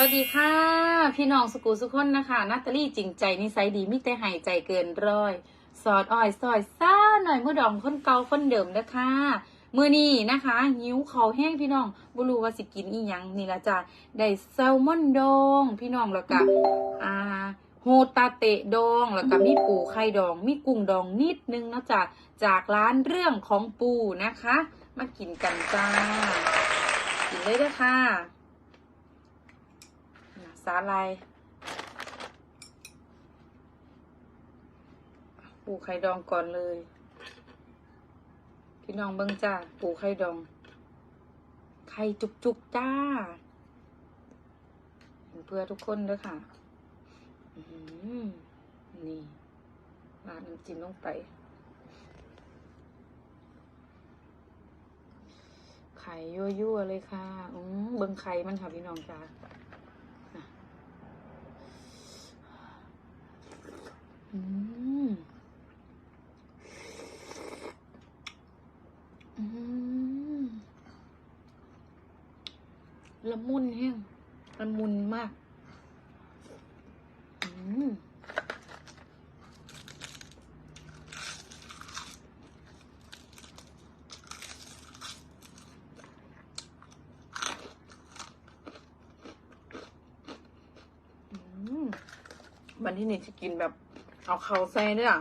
วัสดีค่ะ พี่น้องสกูสุคนนะคะนัตตาลี่จริงใจนิสัยดีมิแต่หายใจเกินร้อย สอดอ้อยซอยซ่าหน่อยมือดองคนเก่าคนเดิมนะคะมือนี้นะคะหิวเขาแห้งพี่น้องบุรูว่าสิกินอีหยังนี่ละจ้ะได้แซลมอนดองพี่น้องแล้วก็อ่าโฮตาเตะดองแล้วก็มีปูไข่ดอง มีกุ้งดองนิดนึงนะจ้ะจากร้านเรื่องของปูนะคะ มากินกันจ้ากินเลยเด้อค่ะ สาลาย ปูไข่ดองก่อนเลย พี่น้องเบิ้งจ้า ปูไข่ดอง ไข่จุกๆจ้า เพื่อทุกคนเด้อค่ะนี่ราดน้ำจิ้มลงไป ไข่ยั่วๆเลยค่ะ อืมเบิ้งไข่มันค่ะพี่น้องจ้า อืมอืม ละมุนแห้งละมุนมากอืมมวันที่นี่จะกินแบบ เอาเขาใส่ด้วยอะ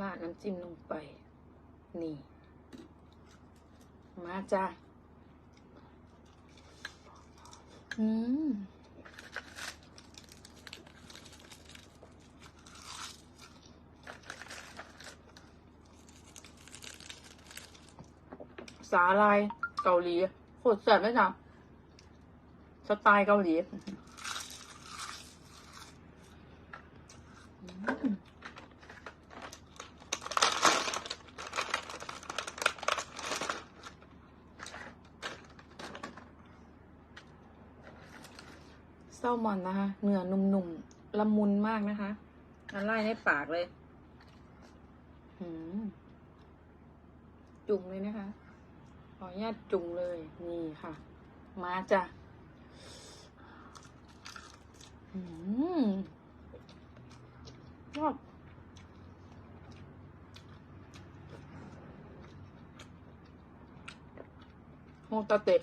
ราดน้ำจิ้มลงไป นี่ มาจ้าอืมสาลายเกาหลีโคตรแซ่บเลยจ้ะสไตล์เกาหลีอืมแซลมอนนะคะ เนื้อนุ่มๆละมุนมากนะคะละลายในปากเลยจุ่มเลยนะคะ ขออนุญาตจุ่มเลย นี่ค่ะ มาจ้ะอืมยอดโมตาเตะ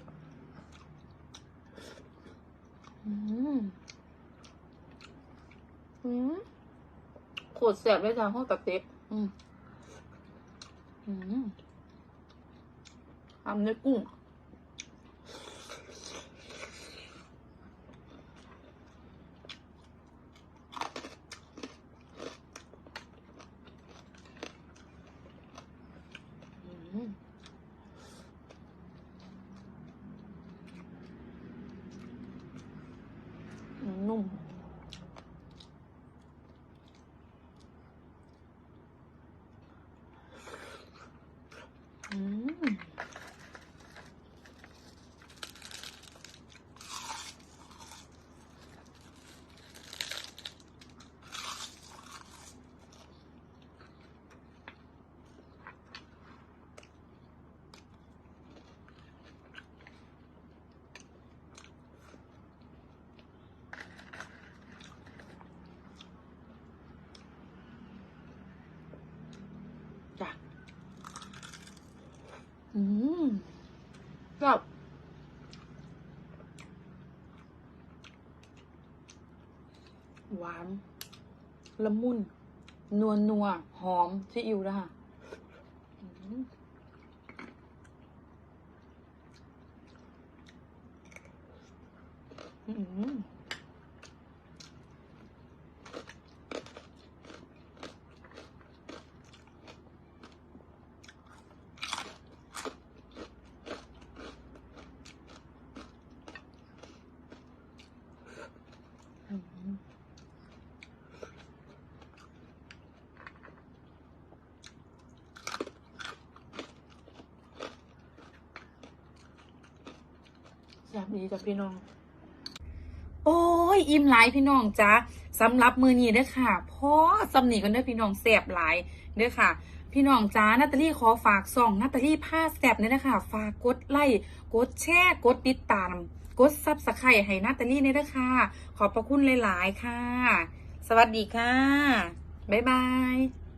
อืมอืมโคตรแสบเลยจ้ะโมตาเตะอืมอืมทำเนื้อกุ้งอืมนุ่ม อืม จ้ะ อืมแบบ หวาน ละมุนนัวนัวหอมซีอิ๊วนะคะอืม แซ่บดีจ้ะพี่น้อง โอ้ย อิ่มหลายพี่น้องจ้าสำหรับมือนี้เด้อค่ะพอสำนีกันเด้อพี่น้องแสบหลายเด้อค่ะ พี่น้องจ้านาตาลี่ขอฝากส่องนาตาลี่ผ้าแสบเนี่ยนะคะฝากกดไลค์กดแชร์กดติดตาม กดซับสไครต์ให้นาตาลี่เนี่ยเด้อค่ะขอบพระคุณหลาย ๆ ค่ะ สวัสดีค่ะ บ๊ายบาย